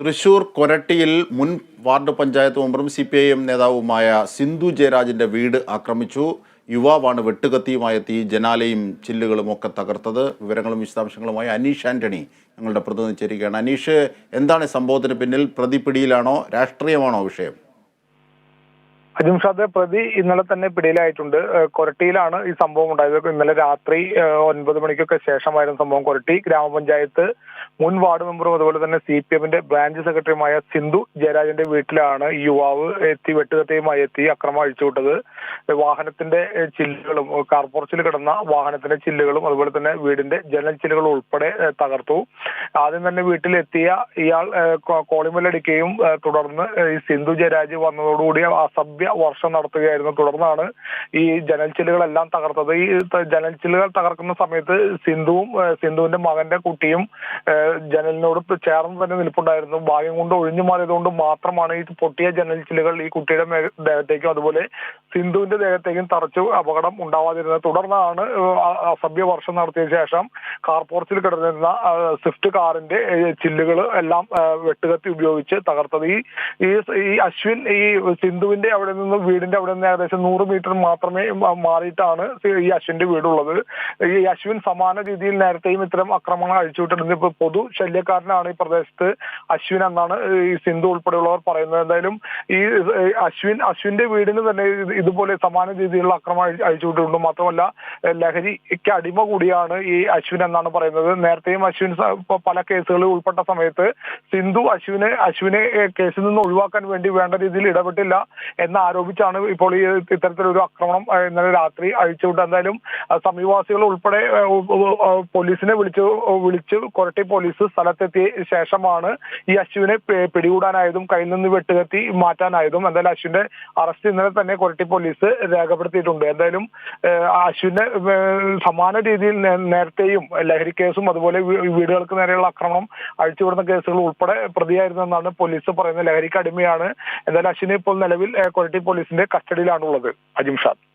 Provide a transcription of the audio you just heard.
തൃശൂർ കൊരട്ടിയിൽ മുൻ വാർഡ് പഞ്ചായത്ത് മെമ്പറും C P I M നേതാവുമായ സിന്ധു ജയരാജിന്റെ വീട് ആക്രമിച്ചു. യുവാവാണ് വെട്ടുകത്തിയുമായ എത്തി ജനാലയും ചില്ലുകളും ഒക്കെ തകർത്തത്. വിവരങ്ങളും വിശദാംശങ്ങളുമായി അനീഷ് ആന്റണി ഞങ്ങളുടെ പ്രതിനിധി ചേരുകയാണ് അനീഷ് എന്താണ് സംഭവത്തിന് പിന്നിൽ? പ്രതിപിടിയിലാണോ? രാഷ്ട്രീയമാണോ വിഷയം? അജിംഷാദ് പ്രതി ഇന്നലെ തന്നെ പിടിയിലായിട്ടുണ്ട്. കൊരട്ടിയിലാണ് ഈ സംഭവം ഉണ്ടായത്. ഇന്നലെ രാത്രി ഒൻപത് മണിക്കൊക്കെ ശേഷമായിരുന്നു സംഭവം കൊരട്ടി. ഗ്രാമപഞ്ചായത്ത് മുൻ വാർഡ് മെമ്പറും അതുപോലെ തന്നെ സി പി എമ്മിന്റെ ബ്രാഞ്ച് സെക്രട്ടറിയുമായ സിന്ധു ജയരാജന്റെ വീട്ടിലാണ് ഈ യുവാവ് എത്തി വെട്ടുകത്തയുമായി എത്തി അക്രമം അഴിച്ചുവിട്ടത്. വാഹനത്തിന്റെ ചില്ലുകളും കാർപോർച്ചിൽ കാർ പോർച്ചിൽ കിടന്ന വാഹനത്തിന്റെ ചില്ലുകളും അതുപോലെ തന്നെ വീടിന്റെ ജനൽ ചില്ലുകളും ഉൾപ്പെടെ തകർത്തു. ആദ്യം തന്നെ വീട്ടിലെത്തിയ ഇയാൾ കോളിമല്ലടിക്കുകയും തുടർന്ന് ഈ സിന്ധു ജയരാജ് വന്നതോടുകൂടി അസഭ്യ വർഷം നടത്തുകയായിരുന്നു. തുടർന്നാണ് ഈ ജനൽ ചില്ലുകളെല്ലാം തകർത്തത്. ഈ ജനൽച്ചില്ലുകൾ ജനൽ ചില്ലുകൾ തകർക്കുന്ന സമയത്ത് സിന്ധുവും സിന്ധുവിന്റെ മകന്റെ കുട്ടിയും ജനലിനോട് ചേർന്ന് തന്നെ നിൽപ്പുണ്ടായിരുന്നു. ഭാഗ്യം കൊണ്ട് ഒഴിഞ്ഞു മാറിയതുകൊണ്ട് മാത്രമാണ് ഈ പൊട്ടിയ ജനൽ ചില്ലുകൾ ഈ കുട്ടിയുടെ ദേഹത്തേക്കും അതുപോലെ സിന്ധുവിന്റെ ദേഹത്തേക്കും തറച്ചു അപകടം ഉണ്ടാവാതിരുന്നത്. തുടർന്നാണ് അസഭ്യ വർഷം നടത്തിയ ശേഷം കാർപോർച്ചിൽ കിടന്നിരുന്ന സ്വിഫ്റ്റ് കാറിന്റെ ചില്ലുകൾ എല്ലാം വെട്ടുകത്തി ഉപയോഗിച്ച് തകർത്തത്. ഈ ഈ അശ്വിൻ ഈ സിന്ധുവിന്റെ അവിടെ നിന്ന് വീടിന്റെ അവിടെ നിന്ന് ഏകദേശം നൂറ് മീറ്റർ മാത്രമേ മാറിയിട്ടാണ് ഈ അശ്വിന്റെ വീടുള്ളത്. ഈ അശ്വിൻ സമാന രീതിയിൽ നേരത്തെയും ഇത്തരം ആക്രമണം അഴിച്ചുവിട്ടിട്ടുണ്ട് ഇപ്പൊ പൊതു ശല്യക്കാരനാണ് ഈ പ്രദേശത്ത് അശ്വിൻ എന്നാണ് ഈ സിന്ധു ഉൾപ്പെടെയുള്ളവർ പറയുന്നത്. എന്തായാലും ഈ അശ്വിൻ അശ്വിന്റെ വീടിന് തന്നെ ഇതുപോലെ സമാന രീതിയിലുള്ള അക്രമം അഴി- അഴിച്ചുവിട്ടിട്ടുണ്ട് മാത്രമല്ല ലഹരിക്ക് അടിമ കൂടിയാണ് ഈ അശ്വിൻ എന്നാണ് പറയുന്നത്. നേരത്തെയും അശ്വിൻ പല കേസുകളിൽ ഉൾപ്പെട്ട സമയത്ത് സിന്ധു അശ്വിനെ അശ്വിനെ കേസിൽ നിന്ന് ഒഴിവാക്കാൻ വേണ്ടി വേണ്ട രീതിയിൽ ഇടപെട്ടില്ല. എന്ന് ആരോപിച്ചാണ് ഇപ്പോൾ ഈ ഇത്തരത്തിലൊരു ആക്രമണം ഇന്നലെ രാത്രി അഴിച്ചുവിട്ട് എന്തായാലും സമീപവാസികൾ ഉൾപ്പെടെ പോലീസിനെ വിളിച്ചു വിളിച്ച് കൊരട്ടി പോലീസ് സ്ഥലത്തെത്തിയ ശേഷമാണ് ഈ അശുവിനെ പിടികൂടാനായതും കയ്യിൽ നിന്ന് വെട്ടുകത്തി മാറ്റാനായതും. എന്തായാലും അശുവിന്റെ അറസ്റ്റ് ഇന്നലെ തന്നെ കൊരട്ടി പോലീസ് രേഖപ്പെടുത്തിയിട്ടുണ്ട്. എന്തായാലും അശുവിന്റെ അശ്വിനെ സമാന രീതിയിൽ നേരത്തെയും ലഹരി കേസും അതുപോലെ വീടുകൾക്ക് നേരെയുള്ള ആക്രമണം അഴിച്ചുവിടുന്ന കേസുകൾ ഉൾപ്പെടെ പ്രതിയായിരുന്നെന്നാണ് പോലീസ് പറയുന്നത്. ലഹരിക്ക് അടിമയാണ്. എന്തായാലും അശ്വിനെ ഇപ്പോൾ നിലവിൽ കൊരട്ടി പോലീസിന്റെ കസ്റ്റഡിയിലാണുള്ളത് അജിംഷാദ്